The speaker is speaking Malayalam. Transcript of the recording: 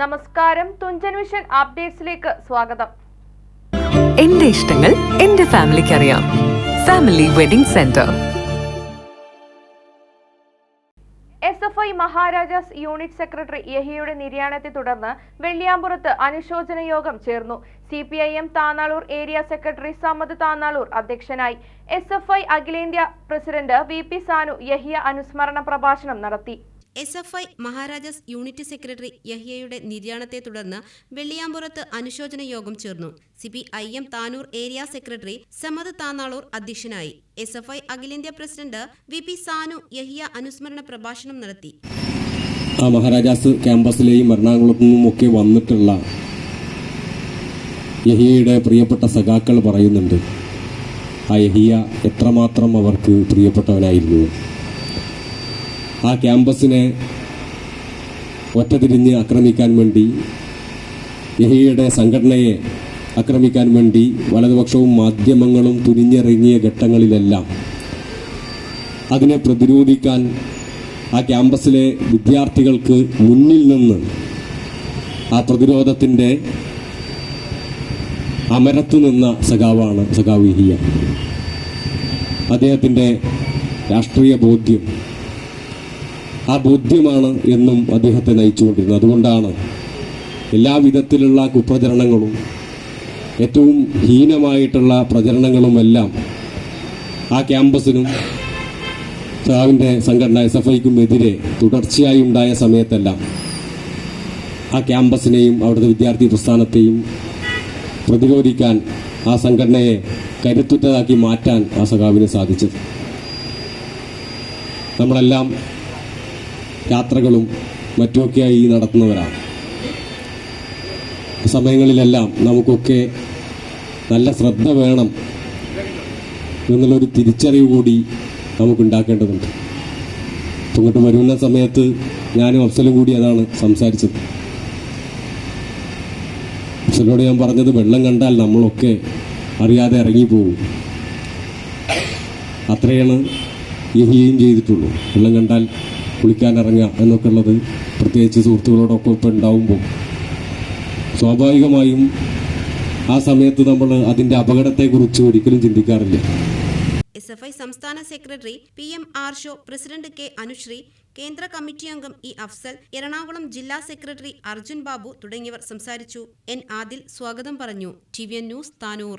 നമസ്കാരം. തുഞ്ചൻ മിഷൻ അപ്ഡേറ്റ്സിലേക്ക് സ്വാഗതം. എന്റെ ഇഷ്ടങ്ങൾ എന്റെ ഫാമിലിക്ക് അറിയാം family wedding centre. S F I Maharajas unit secretary യഹിയുടെ നിര്യാണത്തെ തുടർന്ന് വെള്ളിയാമ്പുറത്ത് അനുശോചന യോഗം ചേർന്നു. C P I M Tanalur area secretary Samad Tanalur അധ്യക്ഷനായി. എസ് എഫ് ഐ അഖിലേന്ത്യാ president V P Sanu Yahiya അനുസ്മരണ പ്രഭാഷണം നടത്തി. S F I Maharajas unit secretary യഹിയയുടെ നിര്യാണത്തെ തുടർന്ന് വെള്ളിയാമ്പുറത്ത് അനുശോചന യോഗം ചേർന്നു. C P I M Tanur area secretary Samad Tanalur അധ്യക്ഷനായി. എസ് എഫ് ഐ അഖിലേന്ത്യാ president V P Sanu Yahiya അനുസ്മരണ പ്രഭാഷണം നടത്തി. മഹാരാജാസ് ക്യാമ്പസിലെയും എറണാകുളത്തു നിന്നുമൊക്കെ വന്നിട്ടുള്ള യഹിയയുടെ പ്രിയപ്പെട്ട സഖാക്കൾ പറയുന്നുണ്ട് ആ യഹിയ എത്രമാത്രം അവർക്ക് പ്രിയപ്പെട്ടവനായിരുന്നു? ആ ക്യാമ്പസിനെ ഒറ്റതിരിഞ്ഞ് ആക്രമിക്കാൻ വേണ്ടി യഹിയയുടെ സംഘടനയെ ആക്രമിക്കാൻ വേണ്ടി വലതുപക്ഷവും മാധ്യമങ്ങളും തുനിഞ്ഞിറങ്ങിയ ഘട്ടങ്ങളിലെല്ലാം അതിനെ പ്രതിരോധിക്കാൻ ആ ക്യാമ്പസിലെ വിദ്യാർത്ഥികൾക്ക് മുന്നിൽ നിന്ന് ആ പ്രതിരോധത്തിന്റെ അമരത്തു നിന്ന സഖാവാണ് സഖാവ് ഇഹിയ. അദ്ദേഹത്തിന്റെ രാഷ്ട്രീയ ബോധ്യം ആ ബോധ്യമാണ് എന്നും അദ്ദേഹത്തെ നയിച്ചുകൊണ്ടിരുന്നത്. അതുകൊണ്ടാണ് എല്ലാ വിധത്തിലുള്ള കുപ്രചരണങ്ങളും ഏറ്റവും ഹീനമായിട്ടുള്ള പ്രചരണങ്ങളുമെല്ലാം ആ ക്യാമ്പസിനും സഖാവിന്റെ സംഘടന എസ് എഫ് ഐക്കും എതിരെ തുടർച്ചയായി ഉണ്ടായ സമയത്തെല്ലാം ആ ക്യാമ്പസിനെയും അവിടുത്തെ വിദ്യാർത്ഥി പ്രസ്ഥാനത്തെയും പ്രതിരോധിക്കാൻ ആ സംഘടനയെ കരുത്തുറ്റതാക്കി മാറ്റാൻ ആ സഖാവിന് സാധിച്ചത്. നമ്മളെല്ലാം യാത്രകളും മറ്റുമൊക്കെയായി നടത്തുന്നവരാണ്. സമയങ്ങളിലെല്ലാം നമുക്കൊക്കെ നല്ല ശ്രദ്ധ വേണം എന്നുള്ളൊരു തിരിച്ചറിവ് കൂടി നമുക്കുണ്ടാക്കേണ്ടതുണ്ട്. ഇങ്ങോട്ട് വരുന്ന സമയത്ത് ഞാനും അഫ്സലും കൂടി അതാണ് സംസാരിച്ചത്. അഫ്സലോട് ഞാൻ പറഞ്ഞത് വെള്ളം കണ്ടാൽ നമ്മളൊക്കെ അറിയാതെ ഇറങ്ങിപ്പോകും. അത്രയാണ് യഹിയും ചെയ്തിട്ടുള്ളൂ. വെള്ളം കണ്ടാൽ കുളിക്കാൻ ഇറങ്ങുക എന്നൊക്കെ ഉള്ളത് പ്രത്യേകിച്ച് സുഹൃത്തുക്കളോടൊപ്പം ഇപ്പം ഉണ്ടാവുമ്പോൾ. സ്വാഭാവികമായും ആ സമയത്ത് നമ്മൾ അതിന്റെ അപകടത്തെക്കുറിച്ച് ഒരിക്കലും ചിന്തിക്കാറില്ല. എസ് എഫ് ഐ സംസ്ഥാന secretary P M Arsho president K Anusree കേന്ദ്ര കമ്മിറ്റി അംഗം ഇ അഫ്സൽ എറണാകുളം ജില്ലാ സെക്രട്ടറി അർജുൻ ബാബു തുടങ്ങിയവർ സംസാരിച്ചു. എൻ ആദിൽ സ്വാഗതം പറഞ്ഞു. T V news Tanur.